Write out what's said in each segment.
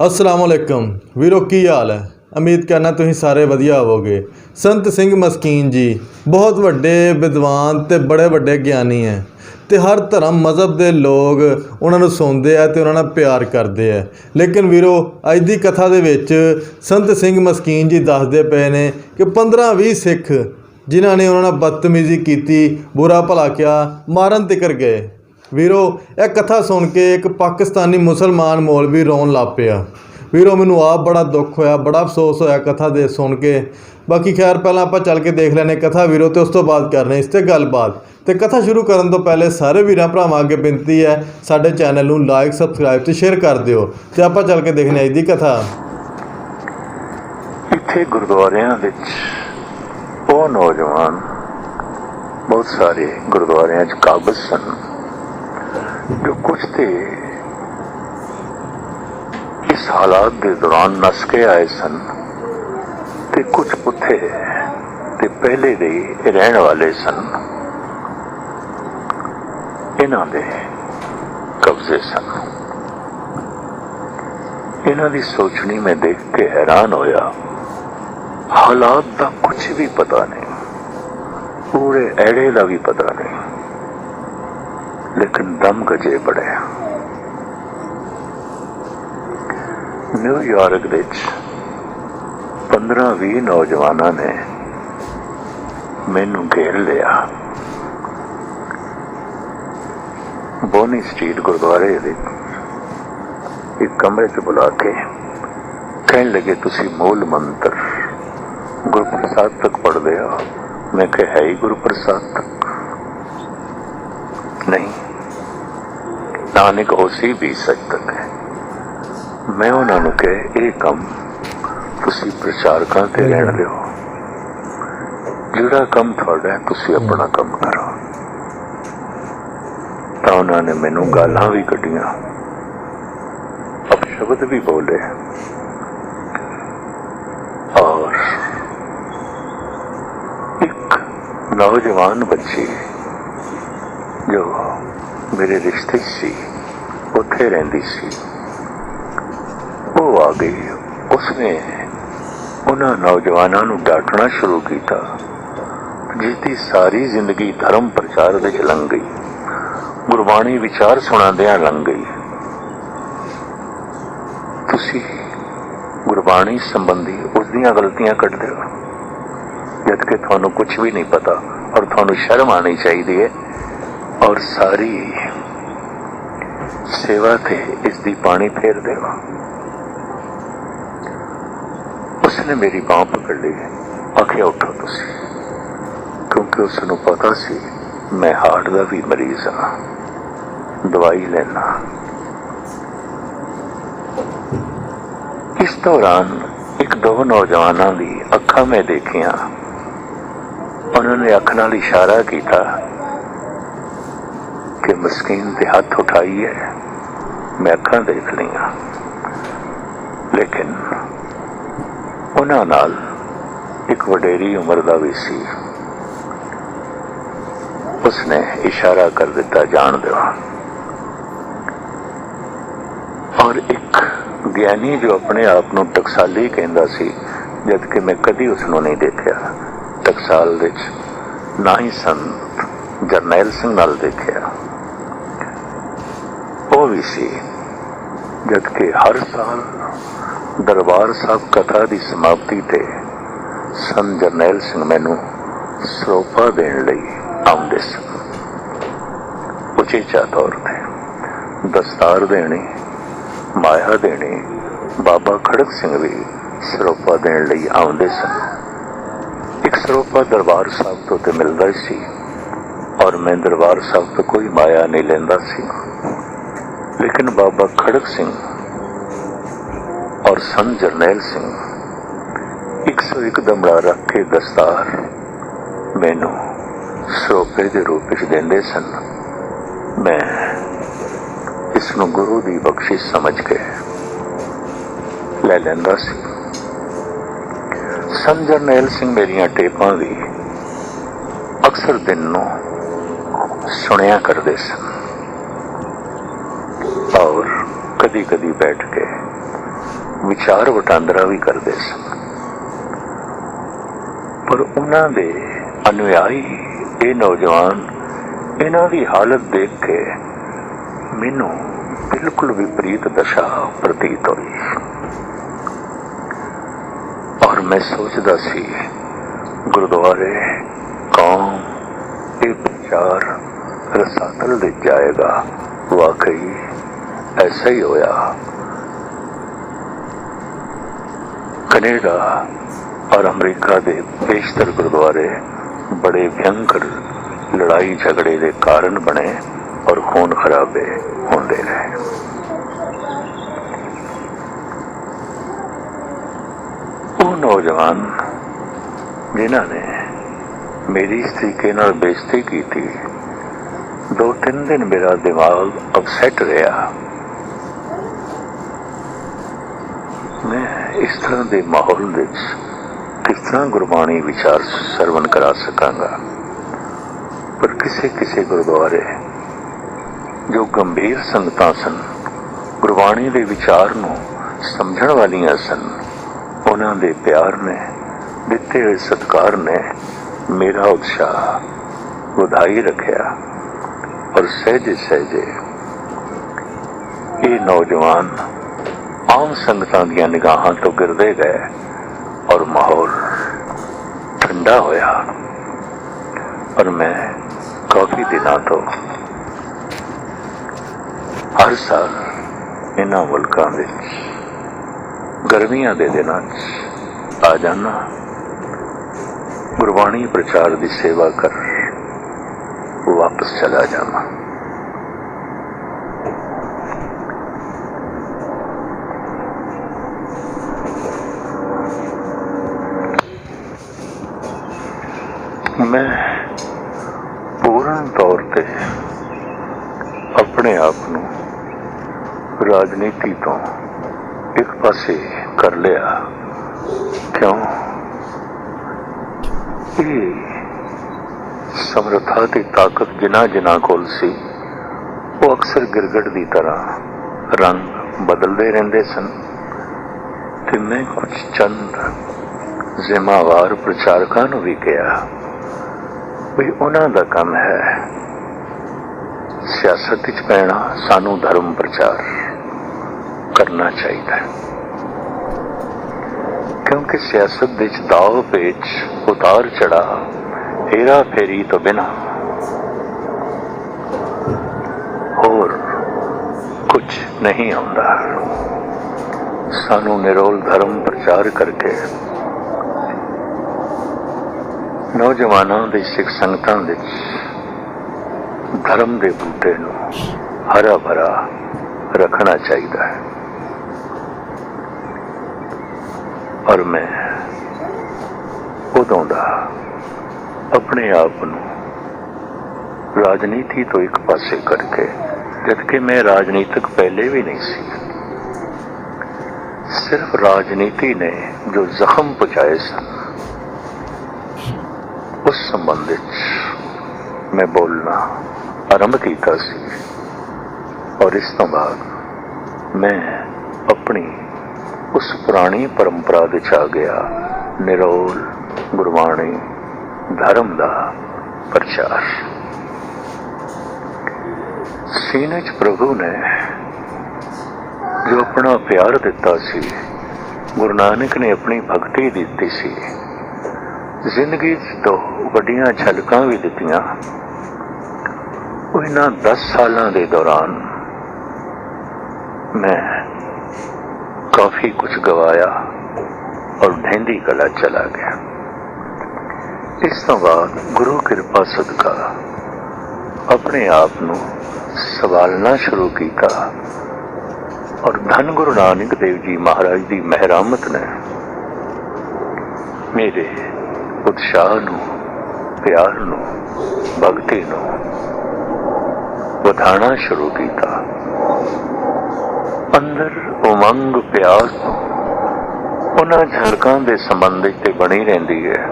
ਅਸਲਾਮ ਅਲੈਕਮ। ਵੀਰੋ, ਕੀ ਹਾਲ ਹੈ? ਉਮੀਦ ਕਰਨਾ ਤੁਸੀਂ ਸਾਰੇ ਵਧੀਆ ਹੋਵੋਗੇ। ਸੰਤ ਸਿੰਘ ਮਸਕੀਨ ਜੀ, ਬਹੁਤ ਵੱਡੇ ਵਿਦਵਾਨ ਤੇ ਬੜੇ ਵੱਡੇ ਗਿਆਨੀ ਹੈ ਤੇ ਹਰ ਧਰਮ ਮਜ਼ਹਬ ਦੇ ਲੋਕ ਉਹਨਾਂ ਨੂੰ ਸੁਣਦੇ ਆ ਤੇ ਉਹਨਾਂ ਨਾਲ ਪਿਆਰ ਕਰਦੇ ਆ। ਲੇਕਿਨ ਵੀਰੋ, ਅੱਜ ਦੀ ਕਥਾ ਦੇ ਵਿੱਚ ਸੰਤ ਸਿੰਘ ਮਸਕੀਨ ਜੀ ਦੱਸਦੇ ਪਏ ਨੇ ਕਿ 15-20 ਸਿੱਖ ਜਿਨ੍ਹਾਂ ਨੇ ਉਹਨਾਂ ਨਾਲ ਬਦਤਮੀਜ਼ੀ ਕੀਤੀ, ਬੁਰਾ ਭਲਾ ਕਿਹਾ, ਮਾਰਨ ਤਿਕਰ ਗਏ। ਵੀਰੋ, ਇਹ ਕਥਾ ਸੁਣ ਕੇ ਇੱਕ ਪਾਕਿਸਤਾਨੀ ਮੁਸਲਮਾਨ ਮੌਲਵੀ ਰੋਣ ਲੱਗ ਪਿਆ। ਵੀਰੋ, ਮੈਨੂੰ ਆਪ ਬੜਾ ਦੁੱਖ ਹੋਇਆ, ਬੜਾ ਅਫਸੋਸ ਹੋਇਆ ਕਥਾ ਦੇ ਸੁਣ ਕੇ। ਬਾਕੀ ਖੈਰ, ਪਹਿਲਾਂ ਆਪਾਂ ਚੱਲ ਕੇ ਦੇਖ ਲੈਨੇ ਕਥਾ ਵੀਰੋ ਤੇ ਉਸ ਤੋਂ ਬਾਅਦ ਕਰਨੇ ਇਸ ਤੇ ਗੱਲਬਾਤ। ਤੇ ਕਥਾ ਸ਼ੁਰੂ ਕਰਨ ਤੋਂ ਪਹਿਲੇ ਸਾਰੇ ਵੀਰਾਂ ਭਰਾਵਾਂ ਅੱਗੇ ਬੇਨਤੀ ਹੈ, ਸਾਡੇ ਚੈਨਲ ਨੂੰ ਲਾਈਕ ਸਬਸਕ੍ਰਾਈਬ ਤੇ ਸ਼ੇਅਰ ਕਰ ਦਿਓ ਤੇ ਆਪਾਂ ਚੱਲ ਕੇ ਦੇਖਨੇ ਅੱਜ ਦੀ ਕਥਾ। ਇੱਥੇ ਗੁਰਦੁਆਰਿਆਂ ਵਿੱਚ ਉਹ ਨੌਜਵਾਨ ਬਹੁਤ ਸਾਰੇ ਗੁਰਦੁਆਰਿਆਂ 'ਚ ਕਾਬਜ਼ ਸਨ। ਜੋ ਕੁਝ ਤੇ ਇਸ ਹਾਲਾਤ ਦੇ ਦੌਰਾਨ ਨਸ ਕੇ ਆਏ ਸਨ ਤੇ ਕੁਝ ਉੱਥੇ ਤੇ ਪਹਿਲੇ ਦੇ ਰਹਿਣ ਵਾਲੇ ਸਨ। ਇਹਨਾਂ ਦੇ ਕਬਜ਼ੇ ਸਨ। ਇਹਨਾਂ ਦੀ ਸੋਚਣੀ ਮੈਂ ਦੇਖ ਕੇ ਹੈਰਾਨ ਹੋਇਆ। ਹਾਲਾਤ ਦਾ ਕੁਝ ਵੀ ਪਤਾ ਨਹੀਂ। ਪੂਰੇ ਐੜੇ ਦਾ ਵੀ ਪਤਾ ਨਹੀਂ। ਦਮ ਗਜੇ ਬੜੇ ਨਿਊਯਾਰਕ ਵਿੱਚ 15-20 ਨੌਜਵਾਨਾਂ ਨੇ ਮੈਨੂੰ ਘੇਰ ਲਿਆ। ਬੋਨੀ ਸਟਰੀਟ ਗੁਰਦੁਆਰੇ ਦੇ ਇੱਕ ਕਮਰੇ 'ਚ ਬੁਲਾ ਕੇ ਕਹਿਣ ਲੱਗੇ, ਤੁਸੀਂ ਮੂਲ ਮੰਤਰ ਗੁਰਪ੍ਰਸਾਦ ਤੱਕ ਪੜ੍ਹਦੇ ਹੋ? ਮੈਂ ਕਿਹਾ, ਹੈ ਹੀ ਗੁਰਪ੍ਰਸਾਦ ਤੱਕ। ਨਹੀਂ। ਨਾਨਕ ਉਸੇ ਵੀ ਤੱਕ ਹੈ। ਮੈਂ ਉਹਨਾਂ ਨੂੰ ਕਿਹਾ, ਇਹ ਕੰਮ ਤੁਸੀਂ ਪ੍ਰਚਾਰਕਾਂ ਤੇ ਰਹਿਣ ਦਿਓ। ਜਿਹੜਾ ਕੰਮ ਤੁਹਾਡਾ ਤੁਸੀਂ ਆਪਣਾ ਕੰਮ ਕਰੋ। ਤਾਂ ਉਹਨਾਂ ਨੇ ਮੈਨੂੰ ਗਾਲਾਂ ਵੀ ਕੱਢੀਆਂ। ਅਪਸ਼ਬਦ ਵੀ ਬੋਲੇ। ਔਰ ਇੱਕ ਨੌਜਵਾਨ ਬੱਚੀ ਮੇਰੇ ਰਿਸ਼ਤੇ ਸੀ, ਉੱਥੇ ਰਹਿੰਦੀ ਸੀ। ਉਹ ਆ ਗਈ, ਉਸਨੇ ਉਹਨਾਂ ਨੌਜਵਾਨਾਂ ਨੂੰ ਡਾਟਣਾ ਸ਼ੁਰੂ ਕੀਤਾ, ਜਿਸਦੀ ਸਾਰੀ ਜ਼ਿੰਦਗੀ ਧਰਮ ਪ੍ਰਚਾਰ ਵਿੱਚ ਲੰਘ ਗਈ। ਗੁਰਬਾਣੀ ਵਿਚਾਰ ਸੁਣਾਉਂਦਿਆਂ ਲੰਘ ਗਈ। ਤੁਸੀਂ ਗੁਰਬਾਣੀ ਸੰਬੰਧੀ ਉਸ ਦੀਆਂ ਗਲਤੀਆਂ ਕੱਢਦੇ ਹੋ ਜਦ ਕਿ ਤੁਹਾਨੂੰ ਕੁਝ ਵੀ ਨਹੀਂ ਪਤਾ, ਔਰ ਤੁਹਾਨੂੰ ਸ਼ਰਮ ਆਣੀ ਚਾਹੀਦੀ ਹੈ। ਔਰ ਸਾਰੀ ਸੇਵਾ ਤੇ ਇਸ ਦੀ ਪਾਣੀ ਫੇਰ ਹੋ ਉਸਨੇ ਮੇਰੀ ਬਾਹ ਪਕੜ ਲਈ। ਆਖਿਆ, ਉੱਠੋ ਤੁਸੀਂ, ਕਿਉਂਕਿ ਉਸ ਨੂੰ ਪਤਾ ਸੀ ਮੈਂ ਹਾਰਟ ਦਾ ਵੀ ਮਰੀਜ਼ ਹਾਂ। ਦਵਾਈ ਲੈਣਾ। ਇਸ ਦੌਰਾਨ ਇੱਕ ਦੋ ਨੌਜਵਾਨਾਂ ਦੀ ਅੱਖਾਂ ਮੈਂ ਦੇਖੀਆਂ। ਉਹਨਾਂ ਨੇ ਅੱਖ ਨਾਲ ਇਸ਼ਾਰਾ ਕੀਤਾ ਕਿ ਮਸਕੀਨ ਤੇ ਹੱਥ ਉਠਾਈ ਹੈ ਮੈਂ ਅੱਖਾਂ ਦੇਖ ਲਈਆਂ ਲੇਕਿਨ ਉਹਨਾਂ ਨਾਲ ਇੱਕ ਵਡੇਰੀ ਉਮਰ ਦਾ ਵੀ ਸੀ ਉਸਨੇ ਇਸ਼ਾਰਾ ਕਰ ਦਿੱਤਾ ਜਾਣ ਦਿਓ ਔਰ ਇੱਕ ਗਿਆਨੀ ਜੋ ਆਪਣੇ ਆਪ ਨੂੰ ਟਕਸਾਲੀ ਕਹਿੰਦਾ ਸੀ ਜਦ ਕਿ ਮੈਂ ਕਦੀ ਉਸ ਨੂੰ ਨਹੀਂ ਦੇਖਿਆ ਟਕਸਾਲ ਵਿੱਚ ਨਾ ਹੀ ਸੰਤ ਜਰਨੈਲ ਸਿੰਘ ਨਾਲ ਦੇਖਿਆ ਉਹ ਸੀ ਜਦ ਕਿ ਹਰ ਸਾਲ ਦਰਬਾਰ ਸਾਹਿਬ ਕਥਾ ਦੀ ਸਮਾਪਤੀ ਤੇ ਸੰਤ ਜਰਨੈਲ ਸਿੰਘ ਮੈਨੂੰ ਸਰੋਪਾ ਦੇਣ ਲਈ ਆਉਂਦੇ ਸਨ। ਉਚੇਚਾ ਤੌਰ ਤੇ ਦਸਤਾਰ ਦੇਣੀ, ਮਾਇਆ ਦੇਣੀ, ਬਾਬਾ ਖੜਕ ਸਿੰਘ ਵੀ ਸਰੋਪਾ ਦੇਣ ਲਈ ਆਉਂਦੇ ਸਨ। ਇੱਕ ਸਰੋਪਾ ਦਰਬਾਰ ਸਾਹਿਬ ਤੋਂ ਤੇ ਮਿਲਦਾ ਹੀ ਸੀ, ਔਰ ਮੈਂ ਦਰਬਾਰ ਸਾਹਿਬ ਤੋਂ ਕੋਈ ਮਾਇਆ ਨਹੀਂ ਲੈਂਦਾ ਸੀ। ਲੇਕਿਨ ਬਾਬਾ ਖੜਕ ਸਿੰਘ ਔਰ ਸੰਤ ਜਰਨੈਲ ਸਿੰਘ 101 ਦਮੜਾ ਰੱਖ ਕੇ ਦਸਤਾਰ ਮੈਨੂੰ ਸਰੋਪੇ ਦੇ ਰੂਪ ਵਿੱਚ ਦਿੰਦੇ ਸਨ ਮੈਂ ਇਸ ਨੂੰ ਗੁਰੂ ਦੀ ਬਖਸ਼ਿਸ਼ ਸਮਝ ਕੇ ਲੈ ਲੈਂਦਾ ਸੀ ਸੰਤ ਜਰਨੈਲ ਸਿੰਘ ਮੇਰੀਆਂ ਟੇਪਾਂ ਵੀ ਅਕਸਰ ਦਿਨ ਨੂੰ ਸੁਣਿਆ ਕਰਦੇ ਸਨ ਔਰ ਕਦੀ ਕਦੀ ਬੈਠ ਕੇ ਵਿਚਾਰ ਵਟਾਂਦਰਾ ਵੀ ਕਰਦੇ ਸਨ। ਪਰ ਉਹਨਾਂ ਦੇ ਅਨੁਯਾਈ ਇਹ ਨੌਜਵਾਨ ਇਹਨਾਂ ਦੀ ਹਾਲਤ ਦੇਖ ਕੇ ਮੈਨੂੰ ਬਿਲਕੁਲ ਵਿਪਰੀਤ ਦਸ਼ਾ ਪ੍ਰਤੀਤ ਹੋਈ। ਔਰ ਮੈਂ ਸੋਚਦਾ ਸੀ, ਗੁਰਦੁਆਰੇ ਕੌਮ ਇਹ ਵਿਚਾਰ ਰਸਾਤਲ ਦੇ ਜਾਏਗਾ, ਵਾਕਈ ਐਸਾ ਹੀ ਹੋਇਆ ਕੈਨੇਡਾ ਔਰ ਅਮਰੀਕਾ ਦੇ ਬੇਸ਼ਤਰ ਗੁਰਦੁਆਰੇ ਬੜੇ ਭਿਅੰਕਰ ਲੜਾਈ ਝਗੜੇ ਦੇ ਕਾਰਨ ਬਣੇ ਔਰ ਖੂਨ ਖਰਾਬੇ ਹੁੰਦੇ ਰਹੇ ਉਹ ਨੌਜਵਾਨ ਜਿਨ੍ਹਾਂ ਨੇ ਮੇਰੀ ਇਸ ਤਰੀਕੇ ਨਾਲ ਬੇਇੱਜ਼ਤੀ ਕੀਤੀ ਦੋ ਤਿੰਨ ਦਿਨ ਮੇਰਾ ਦਿਮਾਗ ਅਪਸੈਟ ਰਿਹਾ ਮੈਂ ਇਸ ਤਰ੍ਹਾਂ ਦੇ ਮਾਹੌਲ ਵਿੱਚ ਕਿਸ ਤਰ੍ਹਾਂ ਗੁਰਬਾਣੀ ਵਿਚਾਰ ਸਰਵਨ ਕਰਾ ਸਕਾਂਗਾ? ਪਰ ਕਿਸੇ ਕਿਸੇ ਗੁਰਦੁਆਰੇ ਜੋ ਗੰਭੀਰ ਸੰਗਤਾਂ ਸਨ, ਗੁਰਬਾਣੀ ਦੇ ਵਿਚਾਰ ਨੂੰ ਸਮਝਣ ਵਾਲੀਆਂ ਸਨ, ਉਹਨਾਂ ਦੇ ਪਿਆਰ ਨੇ, ਦਿੱਤੇ ਹੋਏ ਸਤਕਾਰ ਨੇ ਮੇਰਾ ਉਤਸ਼ਾਹ ਵਧਾਈ ਰੱਖਿਆ ਔਰ ਸਹਿਜੇ ਸਹਿਜੇ ਇਹ ਨੌਜਵਾਨ ਆਮ ਸੰਗਤਾਂ ਦੀਆਂ ਨਿਗਾਹਾਂ ਤੋਂ ਗਿਰਦੇ ਗਏ ਔਰ ਮਾਹੌਲ ਠੰਡਾ ਹੋਇਆ। ਔਰ ਮੈਂ ਕਾਫੀ ਦਿਨਾਂ ਤੋਂ ਹਰ ਸਾਲ ਇਹਨਾਂ ਮੁਲਕਾਂ ਵਿੱਚ ਗਰਮੀਆਂ ਦੇ ਦਿਨਾਂ 'ਚ ਆ ਜਾਣਾ ਗੁਰਬਾਣੀ ਪ੍ਰਚਾਰ ਦੀ ਸੇਵਾ ਕਰ ਵਾਪਸ ਚਲਾ ਜਾਣਾ ਮੈਂ ਪੂਰਨ ਤੌਰ ਤੇ ਆਪਣੇ ਆਪ ਨੂੰ ਰਾਜਨੀਤੀ ਤੋਂ ਇੱਕ ਪਾਸੇ ਕਰ ਲਿਆ। ਕਿਉਂ? ਇਹ ਸਮਰੱਥਾ ਤੇ ਤਾਕਤ ਜਿਨ੍ਹਾਂ ਜਿਨ੍ਹਾਂ ਕੋਲ ਸੀ, ਉਹ ਅਕਸਰ ਗਿਰਗੜ ਦੀ ਤਰ੍ਹਾਂ ਰੰਗ ਬਦਲਦੇ ਰਹਿੰਦੇ ਸਨ। ਤੇ ਮੈਂ ਕੁਝ ਚੰਦ ਜ਼ਿੰਮੇਵਾਰ ਪ੍ਰਚਾਰਕਾਂ ਨੂੰ ਵੀ ਕਿਹਾ ਵੀ ਉਹਨਾਂ ਦਾ ਕੰਮ ਹੈ ਸਿਆਸਤ ਵਿੱਚ ਪੈਣਾ, ਸਾਨੂੰ ਧਰਮ ਪ੍ਰਚਾਰ। ਕਰਨਾ ਚਾਹੀਦਾ ਹੈ। ਕਿਉਂਕਿ ਸਿਆਸਤ ਵਿੱਚ ਦਾਅ ਪੇਚ, ਉਤਾਰ ਚੜਾ ਹੇਰਾ ਫੇਰੀ ਤੋਂ ਬਿਨਾ ਹੋਰ ਕੁਝ ਨਹੀਂ ਆਉਂਦਾ। ਸਾਨੂੰ ਨਿਰੋਲ ਧਰਮ ਪ੍ਰਚਾਰ ਕਰਕੇ ਨੌਜਵਾਨਾਂ ਦੇ ਸਿੱਖ ਸੰਗਤਾਂ ਵਿੱਚ ਧਰਮ ਦੇ ਬੂਟੇ ਨੂੰ ਹਰਾ ਭਰਾ ਰੱਖਣਾ ਚਾਹੀਦਾ ਹੈ। ਔਰ ਮੈਂ ਉਦੋਂ ਦਾ ਆਪਣੇ ਆਪ ਨੂੰ ਰਾਜਨੀਤੀ ਤੋਂ ਇੱਕ ਪਾਸੇ ਕਰਕੇ ਜਦ ਕਿ ਮੈਂ ਰਾਜਨੀਤਿਕ ਪਹਿਲੇ ਵੀ ਨਹੀਂ ਸੀ। ਸਿਰਫ ਰਾਜਨੀਤੀ ਨੇ ਜੋ ਜ਼ਖਮ ਪਹੁੰਚਾਏ ਸਨ, ਉਸ ਸੰਬੰਧ ਵਿੱਚ ਮੈਂ ਬੋਲਣਾ ਆਰੰਭ ਕੀਤਾ ਸੀ। ਔਰ ਇਸ ਤੋਂ ਬਾਅਦ ਮੈਂ ਆਪਣੀ ਉਸ ਪੁਰਾਣੀ ਪਰੰਪਰਾ ਵਿੱਚ ਆ ਗਿਆ। ਨਿਰੋਲ ਗੁਰਬਾਣੀ ਧਰਮ ਦਾ ਪ੍ਰਚਾਰ। ਸੀਨੇ 'ਚ ਪ੍ਰਭੂ ਨੇ ਜੋ ਆਪਣਾ ਪਿਆਰ ਦਿੱਤਾ ਸੀ, ਗੁਰੂ ਨਾਨਕ ਨੇ ਆਪਣੀ ਭਗਤੀ ਦਿੱਤੀ ਸੀ, ਜ਼ਿੰਦਗੀ 'ਚ ਦੋ ਵੱਡੀਆਂ ਝਲਕਾਂ ਵੀ ਦਿੱਤੀਆਂ। ਉਹ ਇਹਨਾਂ 10 ਸਾਲਾਂ ਦੇ ਦੌਰਾਨ ਮੈਂ ਕਾਫੀ ਕੁਝ ਗਵਾਇਆ ਔਰ ਢਹਿੰਦੀ ਕਲਾ ਚਲਾ ਗਿਆ ਇਸ ਤੋਂ ਬਾਅਦ ਗੁਰੂ ਕਿਰਪਾ ਸਦਕਾ ਆਪਣੇ ਆਪ ਨੂੰ ਸਵਾਲਣਾ ਸ਼ੁਰੂ ਕੀਤਾ ਔਰ ਧੰਨ ਗੁਰੂ ਨਾਨਕ ਦੇਵ ਜੀ ਮਹਾਰਾਜ ਦੀ ਮਹਿਰਾਮਤ ਨੇ ਮੇਰੇ ਉਤਸ਼ਾਹ ਨੂੰ ਪਿਆਰ ਨੂੰ ਭਗਤੀ ਨੂੰ ਵਧਾਉਣਾ ਸ਼ੁਰੂ ਕੀਤਾ ਅੰਦਰ ਉਮੰਗ ਪਿਆਸ ਉਹਨਾਂ ਝਰਕਾਂ ਦੇ ਸੰਬੰਧ ਤੇ ਬਣੀ ਰਹਿੰਦੀ ਹੈ।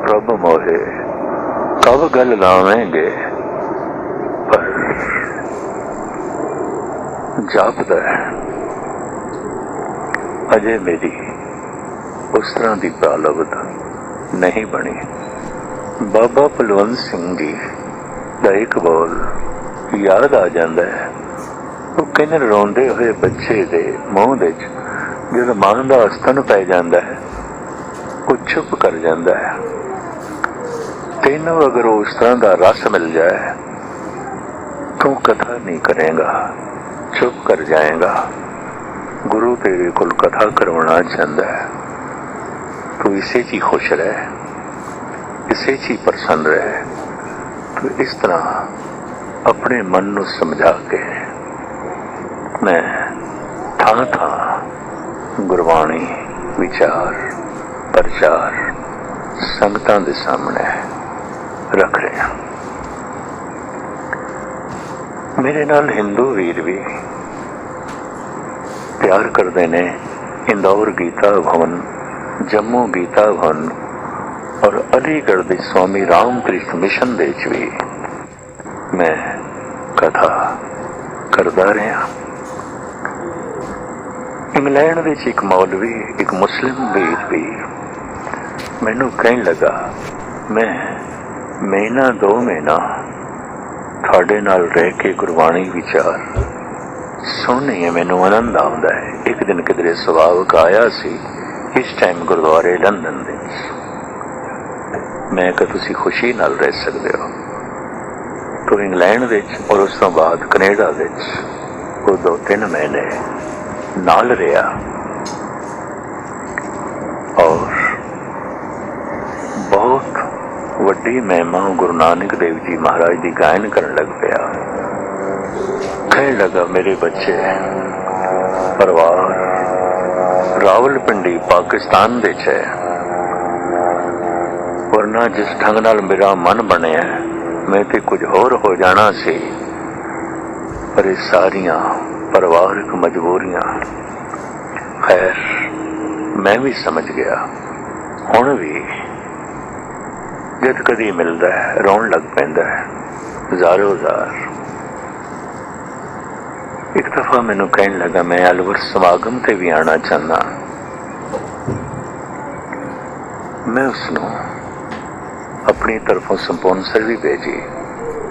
ਪ੍ਰਭ ਮੋਹੇ ਕਬ ਗੱਲ ਲਾਵੇਂਗੇ। ਪਰ ਜਾਪਦਾ ਹੈ। ਅਜੇ ਮੇਰੀ ਉਸ ਤਰ੍ਹਾਂ ਦੀ ਪ੍ਰਾਲਬਧ ਨਹੀਂ ਬਣੀ। ਬਾਬਾ ਬਲਵੰਤ ਸਿੰਘ ਜੀ ਦਾ ਇੱਕ ਬੋਲ ਯਾਦ ਆ ਜਾਂਦਾ ਹੈ। ਕਹਿੰਦੇ ਰੋਂਦੇ ਹੋਏ ਬੱਚੇ ਦੇ ਮੂੰਹ ਦੇ ਵਿੱਚ, ਜਦੋਂ ਮਾਂ ਦਾ ਅਸਤਨ ਪੈ ਜਾਂਦਾ ਹੈ ਉਹ ਚੁੱਪ ਕਰ ਜਾਂਦਾ ਹੈ। ਤੈਨੂੰ ਅਗਰ ਉਸ ਤਰ੍ਹਾਂ ਦਾ ਰਸ ਮਿਲ ਜਾਏ, ਤੂੰ ਕਥਾ ਨਹੀਂ ਕਰੇਗਾ, ਚੁੱਪ ਕਰ ਜਾਏਗਾ। ਗੁਰੂ ਤੇਰੇ ਕੋਲ ਕਥਾ ਕਰਵਾਉਣਾ ਚਾਹੁੰਦਾ ਹੈ। ਤੂੰ ਇਸੇ 'ਚ ਹੀ ਖੁਸ਼ ਰਹਿ, ਇਸੇ 'ਚ ਹੀ ਪ੍ਰਸੰਨ ਰਹਿ। ਤੂੰ ਇਸ ਤਰ੍ਹਾਂ ਆਪਣੇ ਮਨ ਨੂੰ ਸਮਝਾ ਕੇ ਮੈਂ ਥਾਂ ਥਾਂ ਗੁਰਬਾਣੀ, ਵਿਚਾਰ, ਪ੍ਰਚਾਰ, ਸੰਗਤਾਂ ਦੇ ਸਾਹਮਣੇ ਰੱਖ ਰਿਹਾ ਮੇਰੇ ਨਾਲ ਹਿੰਦੂ ਵੀਰ ਵੀ ਪਿਆਰ ਕਰਦੇ ਨੇ। ਇੰਦੌਰ ਗੀਤਾ ਭਵਨ, ਜੰਮੂ ਗੀਤਾ ਭਵਨ ਔਰ ਅਲੀਗੜ੍ਹ ਦੇ ਸਵਾਮੀ ਰਾਮਕ੍ਰਿਸ਼ਨ ਮਿਸ਼ਨ ਦੇ ਵਿੱਚ ਵੀ ਮੈਂ ਕਥਾ ਕਰਦਾ ਰਿਹਾ ਇੰਗਲੈਂਡ ਵਿੱਚ ਇੱਕ ਮੌਲਵੀ, ਇੱਕ ਮੁਸਲਿਮ ਵੀਰ ਵੀ ਮੈਨੂੰ ਕਹਿਣ ਲੱਗਾ, ਮੈਂ ਮਹੀਨਾ ਦੋ ਮਹੀਨਾ ਤੁਹਾਡੇ ਨਾਲ ਰਹਿ ਕੇ ਗੁਰਬਾਣੀ ਵਿਚਾਰ ਸੁਣਨੀ ਹੈ, ਮੈਨੂੰ ਆਨੰਦ ਆਉਂਦਾ ਹੈ। ਇੱਕ ਦਿਨ ਕਿਧਰੇ ਸੁਭਾਵਕ ਆਇਆ ਸੀ, ਇਸ ਟਾਈਮ ਗੁਰਦੁਆਰੇ ਲੰਡਨ ਦੇ ਵਿੱਚ। ਮੈਂ ਕਿ ਤੁਸੀਂ ਖੁਸ਼ੀ ਨਾਲ ਰਹਿ ਸਕਦੇ ਹੋ। ਤੋਂ ਇੰਗਲੈਂਡ ਵਿੱਚ ਔਰ ਉਸ ਤੋਂ ਬਾਅਦ ਕੈਨੇਡਾ ਵਿੱਚ ਉਹ ਦੋ ਤਿੰਨ ਮਹੀਨੇ ਨਾਲ ਰਿਹਾ ਔਰ ਬਹੁਤ ਵੱਡੀ ਮਹਿਮਾ ਗੁਰੂ ਨਾਨਕ ਦੇਵ ਜੀ ਮਹਾਰਾਜ ਦੀ ਗਾਇਨ ਕਰਨ ਲੱਗ ਪਿਆ। ਕਹਿਣ ਲੱਗਾ, ਮੇਰੇ ਬੱਚੇ, ਪਰਿਵਾਰ ਰਾਵਲਪਿੰਡੀ ਪਾਕਿਸਤਾਨ ਵਿੱਚ ਹੈ। ਵਰਨਾ ਜਿਸ ਢੰਗ ਨਾਲ ਮੇਰਾ ਮਨ ਬਣਿਆ, ਮੈਂ ਤੇ ਕੁਝ ਹੋਰ ਹੋ ਜਾਣਾ ਸੀ, ਪਰ ਇਹ ਸਾਰੀਆਂ ਪਰਿਵਾਰਕ ਮਜਬੂਰੀਆਂ। ਖੈਰ, ਮੈਂ ਵੀ ਸਮਝ ਗਿਆ। ਹੁਣ ਵੀ ਜਦ ਕਦੀ ਮਿਲਦਾ ਹੈ, ਰੋਣ ਲੱਗ ਪੈਂਦਾ ਹੈ। ਜ਼ਾਰੋ ਜ਼ਾਰ ਇੱਕ ਦਫਾ ਮੈਨੂੰ ਕਹਿਣ ਲੱਗਾ, ਮੈਂ ਅਲਵਰ ਸਮਾਗਮ ਤੇ ਵੀ ਆਣਾ ਚਾਹੁੰਦਾ। ਮੈਂ ਉਸ ਨੂੰ ਆਪਣੀ ਤਰਫੋਂ ਸਪਾਂਸਰ ਵੀ ਭੇਜੀ,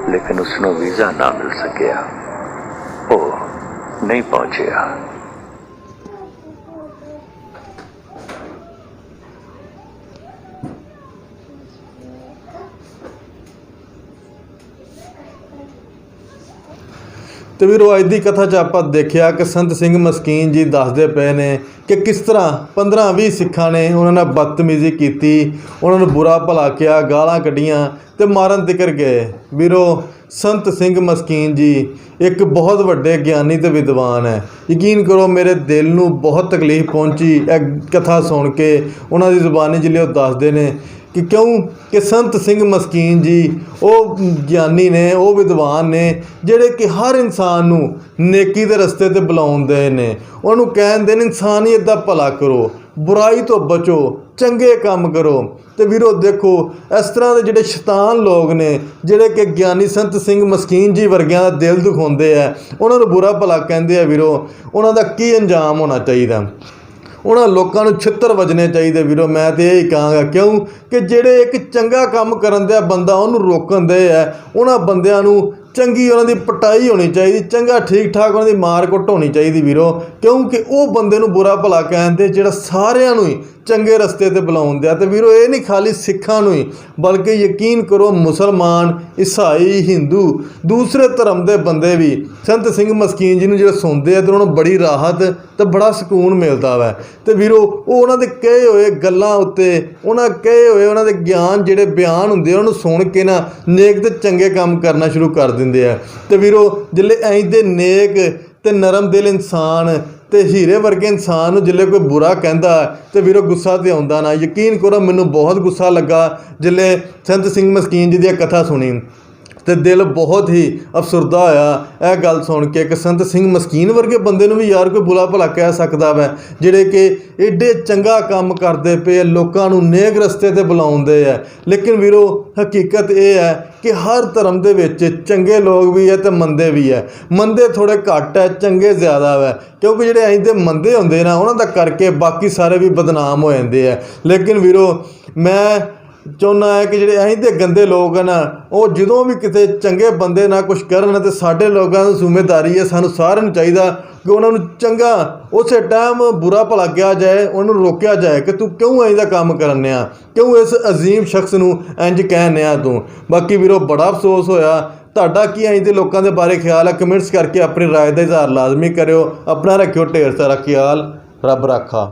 ਲੇਕਿਨ ਉਸ ਨੂੰ ਵੀਜ਼ਾ ਨਾ ਮਿਲ ਸਕਿਆ। ਨਹੀਂ ਪਹੁੰਚਿਆ। ਤੇ ਵੀਰੋ, ਅੱਜ ਦੀ ਕਥਾ 'ਚ ਆਪਾਂ ਦੇਖਿਆ ਕਿ ਸੰਤ ਸਿੰਘ ਮਸਕੀਨ ਜੀ ਦੱਸਦੇ ਪਏ ਨੇ ਕਿ ਕਿਸ ਤਰ੍ਹਾਂ 15-20 ਸਿੱਖਾਂ ਨੇ ਉਹਨਾਂ ਨਾਲ ਬਦਤਮੀਜ਼ੀ ਕੀਤੀ, ਉਹਨਾਂ ਨੂੰ ਬੁਰਾ ਭਲਾ ਕਿਹਾ, ਗਾਲਾਂ ਕੱਢੀਆਂ ਤੇ ਮਾਰਨ ਤਿਕਰ ਗਏ। ਵੀਰੋ, ਸੰਤ ਸਿੰਘ ਮਸਕੀਨ ਜੀ ਇੱਕ ਬਹੁਤ ਵੱਡੇ ਗਿਆਨੀ ਤੇ ਵਿਦਵਾਨ ਹੈ। ਯਕੀਨ ਕਰੋ, ਮੇਰੇ ਦਿਲ ਨੂੰ ਬਹੁਤ ਤਕਲੀਫ ਪਹੁੰਚੀ ਇਹ ਕਥਾ ਸੁਣ ਕੇ। ਉਹਨਾਂ ਦੀ ਜ਼ੁਬਾਨੀ ਜਿਹੜੇ ਉਹ ਦੱਸਦੇ ਨੇ ਕਿ ਕਿਉਂ? ਕਿ ਸੰਤ ਸਿੰਘ ਮਸਕੀਨ ਜੀ, ਉਹ ਗਿਆਨੀ ਨੇ, ਉਹ ਵਿਦਵਾਨ ਨੇ, ਜਿਹੜੇ ਕਿ ਹਰ ਇਨਸਾਨ ਨੂੰ ਨੇਕੀ ਦੇ ਰਸਤੇ ਤੇ ਬੁਲਾਉਂਦੇ ਨੇ। ਉਹਨੂੰ ਕਹਿੰਦੇ ਨੇ, ਇਨਸਾਨੀਅਤ ਦਾ ਭਲਾ ਕਰੋ, ਬੁਰਾਈ ਤੋਂ ਬਚੋ, ਚੰਗੇ ਕੰਮ ਕਰੋ। ਤੇ ਵੀਰੋ, ਦੇਖੋ, ਇਸ ਤਰ੍ਹਾਂ ਦੇ ਜਿਹੜੇ ਸ਼ੈਤਾਨ ਲੋਕ ਨੇ, ਜਿਹੜੇ ਕਿ ਗਿਆਨੀ ਸੰਤ ਸਿੰਘ ਮਸਕੀਨ ਜੀ ਵਰਗਿਆਂ ਦਾ ਦਿਲ ਦੁਖਾਉਂਦੇ ਆ, ਉਹਨਾਂ ਨੂੰ ਬੁਰਾ ਭਲਾ ਕਹਿੰਦੇ ਆ ਵੀਰੋ। ਉਹਨਾਂ ਦਾ ਕੀ ਅੰਜਾਮ ਹੋਣਾ ਚਾਹੀਦਾ? ਉਹਨਾਂ ਲੋਕਾਂ ਨੂੰ ਛਿੱਤਰ ਵਜਣੇ ਚਾਹੀਦੇ ਵੀਰੋ, ਮੈਂ ਤੇ ਇਹ ਹੀ ਕਹਾਂਗਾ, ਕਿਉਂ? ਕਿ ਜਿਹੜੇ ਇੱਕ ਚੰਗਾ ਕੰਮ ਕਰਨ ਦਿਆ ਬੰਦਾ, ਉਹਨੂੰ ਰੋਕਣ ਦੇ ਆ, ਉਹਨਾਂ ਬੰਦਿਆਂ ਨੂੰ ਚੰਗੀ ਉਹਨਾਂ ਦੀ ਪਟਾਈ ਹੋਣੀ ਚਾਹੀਦੀ, ਚੰਗਾ ਠੀਕ ਠਾਕ ਉਹਨਾਂ ਦੀ ਮਾਰ ਕੁੱਟ ਹੋਣੀ ਚਾਹੀਦੀ ਵੀਰੋ, ਕਿਉਂਕਿ ਉਹ ਬੰਦੇ ਨੂੰ ਬੁਰਾ ਭਲਾ ਕਹਿੰਦੇ ਜਿਹੜਾ ਸਾਰਿਆਂ ਨੂੰ ਹੀ ਚੰਗੇ ਰਸਤੇ ਤੇ ਬੁਲਾਉਂਦੇ ਆ। ਤੇ ਵੀਰੋ ਇਹ ਨਹੀਂ ਖਾਲੀ ਸਿੱਖਾਂ ਨੂੰ ਹੀ ਬਲਕਿ ਯਕੀਨ ਕਰੋ ਮੁਸਲਮਾਨ ਈਸਾਈ ਹਿੰਦੂ ਦੂਸਰੇ ਧਰਮ ਦੇ ਬੰਦੇ ਵੀ। ਸੰਤ ਸਿੰਘ ਮਸਕੀਨ ਜੀ ਨੂੰ ਜਿਹੜੇ ਸੁਣਦੇ ਆ ਤੇ ਉਹਨਾਂ ਨੂੰ ਬੜੀ ਰਾਹਤ ਤੇ ਬੜਾ ਸਕੂਨ ਮਿਲਦਾ ਵਾ। ਤੇ ਵੀਰੋ ਉਹ ਉਹਨਾਂ ਦੇ ਕਹੇ ਹੋਏ ਗੱਲਾਂ ਉੱਤੇ ਉਹਨਾਂ ਕਹੇ ਹੋਏ ਉਹਨਾਂ ਦੇ ਗਿਆਨ ਜਿਹੜੇ ਬਿਆਨ ਹੁੰਦੇ ਆ, ਉਹਨਾਂ ਨੂੰ ਸੁਣ ਕੇ ਨਾ ਨੇਕ ਤੇ ਚੰਗੇ ਕੰਮ ਕਰਨਾ ਸ਼ੁਰੂ ਕਰ ਦਿੰਦੇ ਆ। ਤੇ ਵੀਰੋ ਜਿੱਲੇ ਐਂ ਦੇ ਨੇਕ ਤੇ ਨਰਮ ਦਿਲ ਇਨਸਾਨ ਤੇ ਹੀਰੇ ਵਰਗੇ ਇਨਸਾਨ ਨੂੰ ਜਿੱਲੇ ਕੋਈ ਬੁਰਾ ਕਹਿੰਦਾ ਤੇ ਵੀਰੋ ਗੁੱਸਾ ਤੇ ਆਉਂਦਾ ਨਾ। ਯਕੀਨ ਕਰੋ, ਮੈਨੂੰ ਬਹੁਤ ਗੁੱਸਾ ਲੱਗਾ ਜਿੱਲੇ ਸੰਤ ਸਿੰਘ ਮਸਕੀਨ ਜੀ ਦੀ ਕਥਾ ਸੁਣੀ। ਤੇ ਦਿਲ ਬਹੁਤ ਹੀ ਅਫਸਰਦਾ ਹੋਇਆ। ਇਹ ਗੱਲ ਸੁਣ ਕੇ ਕਿ ਸੰਤ ਸਿੰਘ ਮਸਕੀਨ ਵਰਗੇ ਬੰਦੇ ਨੂੰ ਵੀ ਯਾਰ ਕੋਈ ਬੁਲਾ ਭਲਾ ਕਹਿ ਸਕਦਾ ਵੈ, ਜਿਹੜੇ ਕਿ ਏਡੇ ਚੰਗਾ ਕੰਮ ਕਰਦੇ ਪਏ ਲੋਕਾਂ ਨੂੰ ਨੇਕ ਰਸਤੇ ਤੇ ਬੁਲਾਉਂਦੇ ਆ। ਲੇਕਿਨ ਵੀਰੋ, ਹਕੀਕਤ ਇਹ ਹੈ ਕਿ ਹਰ ਧਰਮ ਦੇ ਵਿੱਚ ਚੰਗੇ ਲੋਕ ਵੀ ਹੈ ਤੇ ਮੰਦੇ ਵੀ ਹੈ। ਮੰਦੇ ਥੋੜੇ ਘੱਟ ਹੈ, ਚੰਗੇ ਜ਼ਿਆਦਾ ਹੈ ਕਿਉਂਕਿ ਜਿਹੜੇ ਅਸੀਂ ਦੇ ਮੰਦੇ ਹੁੰਦੇ ਨਾ, ਉਹਨਾਂ ਦਾ ਕਰਕੇ ਬਾਕੀ ਸਾਰੇ ਵੀ ਬਦਨਾਮ ਹੋ ਜਾਂਦੇ ਆ। ਲੇਕਿਨ ਵੀਰੋ, ਮੈਂ ਚਾਹੁੰਦਾ ਹੈ ਕਿ ਜਿਹੜੇ ਅਸੀਂ ਦੇ ਗੰਦੇ ਲੋਕ ਹਨ ਉਹ ਜਦੋਂ ਵੀ ਕਿਤੇ ਚੰਗੇ ਬੰਦੇ ਨਾਲ ਕੁਝ ਕਰਨ ਤੇ ਸਾਡੇ ਲੋਕਾਂ ਦੀ ਜ਼ਿੰਮੇਵਾਰੀ ਹੈ ਸਾਨੂੰ ਸਾਰਿਆਂ ਨੂੰ ਚਾਹੀਦਾ ਕਿ ਉਹਨਾਂ ਨੂੰ ਚੰਗਾ ਉਸੇ ਟਾਈਮ ਬੁਰਾ ਭਲਾ ਕਿਹਾ ਜਾਏ ਉਹਨੂੰ ਰੋਕਿਆ ਜਾਏ ਕਿ ਤੂੰ ਕਿਉਂ ਐਂ ਦਾ ਕੰਮ ਕਰਨਿਆ ਕਿਉਂ ਇਸ ਅਜ਼ੀਮ ਸ਼ਖਸ ਨੂੰ ਇੰਜ ਕਹਿਨਿਆ ਤੂੰ ਬਾਕੀ ਵੀਰੋ ਬੜਾ ਅਫਸੋਸ ਹੋਇਆ ਤੁਹਾਡਾ ਕੀ ਐਂ ਦੇ ਲੋਕਾਂ ਦੇ ਬਾਰੇ ਖਿਆਲ ਹੈ ਕਮੈਂਟਸ ਕਰਕੇ ਆਪਣੀ رائے ਦਾ ਇਜ਼ਹਾਰ ਲਾਜ਼ਮੀ ਕਰਿਓ ਆਪਣਾ ਰੱਖਿਓ ਢੇਰ ਸਾਰਾ ਖਿਆਲ ਰੱਬ ਰਾਖਾ